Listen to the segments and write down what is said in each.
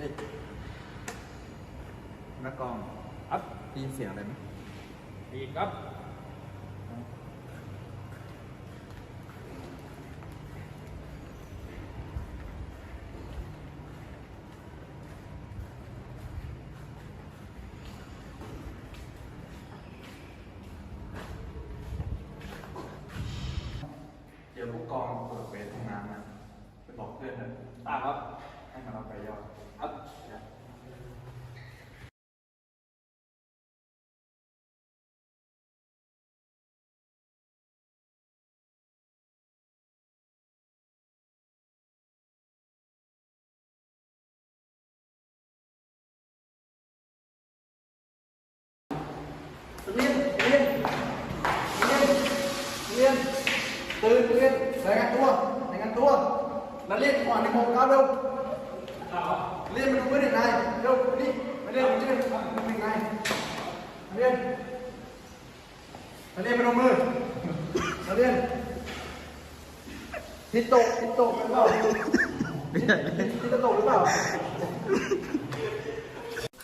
ฮ้ยนักกองครับได้ยินเสียงอะไรไหมดีครับเดี๋ยวผู้กองเปิดเวทห้องน้ำนะไปบอกเพื่อนนะตามครับ ให้มันเอาไปยอดครับเรียนเรียน เรียนมันตัวแล้วเรียนก่อนในโมงเก้าเร็วเรียนมาดูเพื่อนยังไงเร็วนี่มาเรียนมาเรียนมาดูยังไงมาเรียนมาเรียนมาดูมือมาเรียนทิศตทิศตหรือเปล่าทิศตหรือเปล่า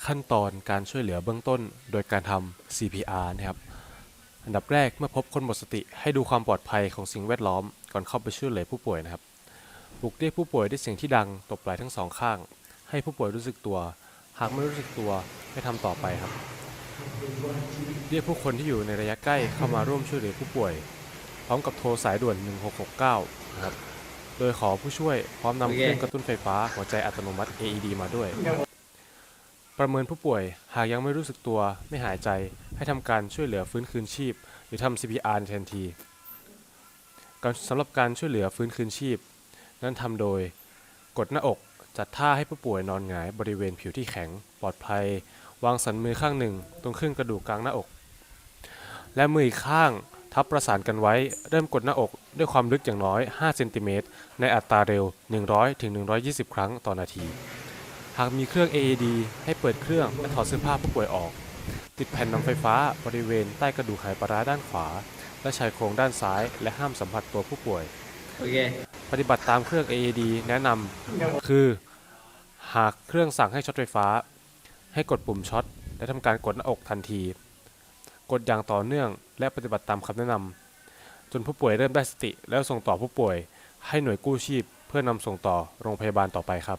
ขั้นตอนการช่วยเหลือเบื้องต้นโดยการทำ CPR นะครับ อันดับแรกเมื่อพบคนหมดสติให้ดูความปลอดภัยของสิ่งแวดล้อมก่อนเข้าไปช่วยเหลือผู้ป่วยนะครับ ปลุกเรียกผู้ป่วยด้วยเสียงที่ดังตบไหล่ทั้งสองข้าง ให้ผู้ป่วยรู้สึกตัว หากไม่รู้สึกตัวให้ทำต่อไปครับ เรียกผู้คนที่อยู่ในระยะใกล้เข้ามาร่วมช่วยเหลือผู้ป่วย พร้อมกับโทรสายด่วน 1669นะครับโดยขอผู้ช่วยพร้อมนำเครื่องกระตุ้นไฟฟ้าหัวใจอัตโนมัติ AED มาด้วย ประเมินผู้ป่วยหากยังไม่รู้สึกตัวไม่หายใจ ให้ทำการช่วยเหลือฟื้นคืนชีพ หรือทำ CPR ทันทีสำหรับการช่วยเหลือฟื้นคืนชีพ นั้นทำโดย กดหน้าอกจัดท่าให้ผู้ป่วยนอนหงายบริเวณผิวที่แข็ง ปลอดภัย วางสันมือข้างหนึ่ง ตรงครึ่งกระดูกกลางหน้าอก และมืออีกข้างทับประสานกันไว้ เริ่มกดหน้าอกด้วยความลึกอย่างน้อย 5 เซนติเมตร ในอัตราเร็ว 100 ถึง 120 ครั้งต่อนาที หากมีเครื่อง AED ให้เปิดเครื่องและถอดเสื้อผ้าผู้ป่วยออก ติดแผ่นนำไฟฟ้าบริเวณใต้กระดูกไหปลาร้าด้านขวา และชายโครงด้านซ้าย และห้ามสัมผัสตัวผู้ป่วย โอเค ปฏิบัติตามเครื่อง AED แนะนำคือ หากเครื่องสั่งให้ช็อตไฟฟ้า ให้กดปุ่มช็อตและทำการกดหน้าอกทันที กดอย่างต่อเนื่องและปฏิบัติตามคำแนะนำจนผู้ป่วยเริ่มได้สติแล้วส่งต่อผู้ป่วย ให้หน่วยกู้ชีพ เพื่อนำส่งต่อโรงพยาบาลต่อไปครับ